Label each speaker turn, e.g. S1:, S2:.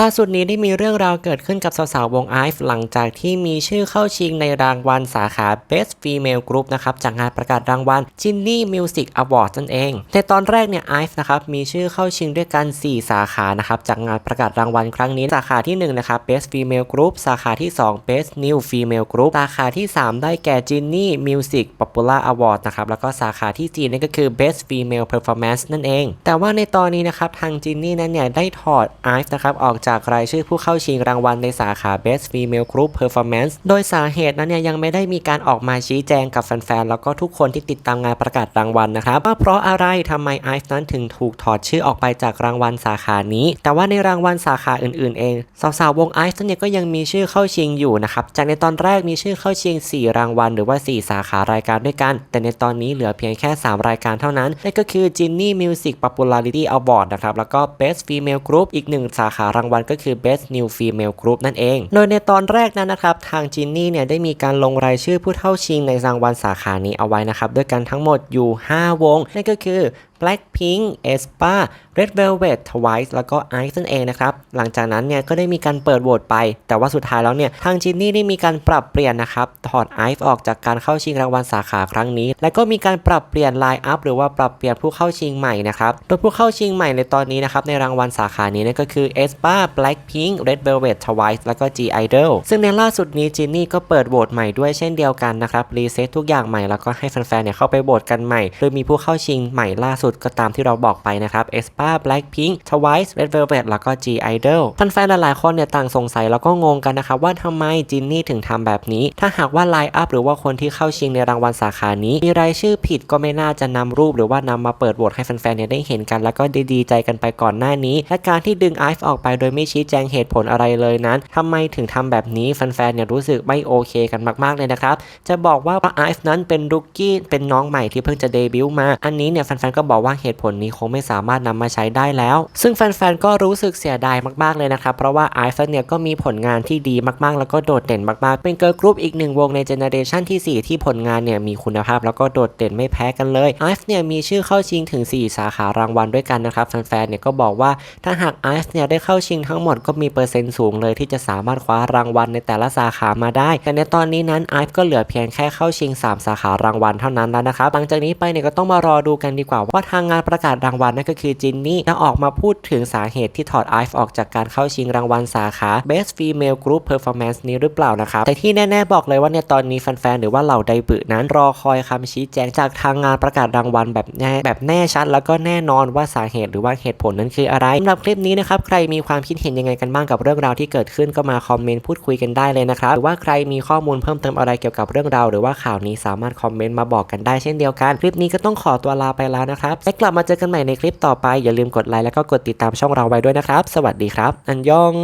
S1: ล่าสุดนี้ได้มีเรื่องราวเกิดขึ้นกับสาวๆวงไอฟ์หลังจากที่มีชื่อเข้าชิงในรางวัลสาขา Best Female Group นะครับจากงานประกาศรางวัล Ginny Music Award นั่นเองแต่ตอนแรกเนี่ยไอฟ์นะครับมีชื่อเข้าชิงด้วยกัน 4 สาขานะครับจากงานประกาศรางวัลครั้งนี้สาขาที่1นะครับ Best Female Group สาขาที่ 2 Best New Female Group สาขาที่ 3 ได้แก่ Ginny Music Popular Award นะครับแล้วก็สาขาที่4นั่นก็คือ Best Female Performance นั่นเอง แต่ว่าในตอนนี้นะครับทาง Ginny นั้นเนี่ยได้ถอดไอฟ์นะครับออกจากรายชื่อผู้เข้าชิงรางวัลในสาขา Best Female Group Performance โดยสาเหตุนั้นเนี่ยยังไม่ได้มีการออกมาชี้แจงกับแฟนๆ แล้วก็ทุกคนที่ติดตามงานประกาศรางวัลนะครับว่าเพราะอะไรทำไมไอฟ์นั้นถึงถูกถอดชื่อออกไปจากรางวัลสาขานี้ แต่ว่าในรางวัลสาขาอื่นๆ เองสาวๆวงไอฟ์เนี่ยก็ยังมีชื่อเข้าชิงอยู่นะครับจากในตอนแรกมีชื่อเข้าชิง 4 รางวัล หรือว่า 4 สาขารายการด้วยกัน แต่ในตอนนี้เหลือเพียงแค่ 3 รายการเท่านั้นนั่นก็คือ Ginny Music Popularity Award นะครับแล้วก็ Best Female Group อีกหนึ่งสาขารางวัลก็คือ Best New Female Group นั่นเอง โดยในตอนแรกนั้นนะครับ ทางจินนี่เนี่ยได้มีการลงรายชื่อผู้เข้าชิงในรางวัลสาขานี้เอาไว้นะครับ ด้วยกันทั้งหมดอยู่ 5 วง นั่นก็คือ Blackpink, e s p a Red Velvet, Twice แล้วก็ IVE นั่นเองนะครับ หลังจากนั้นเนี่ยก็ได้มีการเปิดโหวตไป แต่ว่าสุดท้ายแล้วเนี่ยทางจินนี่ได้มีการปรับเปลี่ยนนะครับ ถอด IVE ออกจากการเข้าชิงรางวัลสาขาครั้งนี้ และก็มีการปรับเปลี่ยนไลน์อัพหรือว่าปรับเปลี่ยนผู้เข้าชิงใหม่นะครับ โดยผู้เข้าชิงใหม่ในตอนนี้นะครับในรางวัลสาขานี้นั่นก็คือ e s p a Blackpink, Red Velvet, Twice แล้วก็ G Idol ซึ่งในล่าสุดนี้จินนี่ก็เปิดโหวตใหม่ด้วยเช่นเดียวกันนะครับรีเซ็ตทุกอย่างใหม่แล้วก็ให้แฟนๆเนี่ยเข้าไปโหวตกันใหม่ โดยมีผู้เข้าชิงใหม่ล่าสุดก็ตามที่เราบอกไปนะครับ aespa, Blackpink, Twice, Red Velvet แล้วก็ G Idol แฟนๆหลายๆคนเนี่ยต่างสงสัยแล้วก็งงกันนะครับว่าทำไมจินนี่ถึงทำแบบนี้ ถ้าหากว่าไลน์อัพหรือว่าคนที่เข้าชิงในรางวัลสาขานี้ มีรายชื่อผิดก็ไม่น่าจะนำรูปหรือว่านำมาเปิดโหวตให้แฟนๆเนี่ยได้เห็นกัน แล้วก็ดีใจกันไปก่อนหน้านี้ และการที่ดึงไอฟ์ออกไปโดยไม่ชี้แจงเหตุผลอะไรเลยนั้นทำไมถึงทำแบบนี้แฟนๆเนี่ยรู้สึกไม่โอเคกันมากๆเลยนะครับจะบอกว่าไอฟ์นั้นเป็นรุกกี้เป็นน้องใหม่ที่เพิ่งจะเดบิวต์มาอันนี้เนี่ยแฟนๆก็บอกว่าเหตุผลนี้คงไม่สามารถนำมาใช้ได้แล้ว ซึ่งแฟนๆก็รู้สึกเสียดายมากๆเลยนะครับเพราะว่าไอฟ์เนี่ยก็มีผลงานที่ดีมากๆ แล้วก็โดดเด่นมากๆ เป็นเกิร์ลกรุ๊ปอีกหนึ่งวงในเจเนอเรชันที่ 4 ที่ผลงานเนี่ยมีคุณภาพแล้วก็โดดเด่นไม่แพ้กันเลยไอฟ์เนี่ยมีชื่อเข้าชิงถึง 4 สาขารางวัลด้วยกันนะครับแฟนๆเนี่ยก็บอกว่าถ้าหากไอฟ์เนี่ยได้เข้าชิงทั้งหมดก็มีเปอร์เซ็นต์สูงเลยที่จะสามารถคว้ารางวัลในแต่ละสาขามาได้ แต่ในตอนนี้นั้นไอฟ์ก็เหลือเพียงแค่เข้าชิง 3 สาขารางวัลเท่านั้นแล้วนะครับหลังจากนี้ไปเนี่ยก็ต้องมารอดูกันดีกว่าว่าทางงานประกาศรางวัลนั่นก็คือจินนี่จะออกมาพูดถึงสาเหตุที่ถอดไอฟ์ออกจากการเข้าชิงรางวัลสาขา Best Female Group Performance นี้หรือเปล่านะครับ แต่ที่แน่ ๆ บอกเลยว่าเนี่ยตอนนี้แฟนๆ หรือว่าเหล่าไดบึนั้นรอคอยคำชี้แจงจากทางงานประกาศรางวัลแบบแน่แบบแน่ชัด แล้วก็แน่นอนว่าสาเหตุหรือว่าเหตุผลนั้นคืออะไรสำหรับคลิปนี้นะครับใครมีความคิดเห็นยังไงกันบ้างกับเรื่องราวที่เกิดขึ้นก็มาคอมเมนต์พูดคุยกันได้เลยนะครับหรือว่าใครมีข้อมูลเพิ่มเติมอะไรเกี่ยวกับเรื่องราวหรือว่าข่าวนี้สามารถคอมเมนต์มาบอกกันได้เช่นเดียวกัน คลิปนี้ก็ต้องขอตัวลาไปแล้วนะครับและกลับมาเจอกันใหม่ในคลิปต่อไปอย่าลืมกดไลค์แล้วก็กดติดตามช่องเราไว้ด้วยนะครับ สวัสดีครับ อันยอง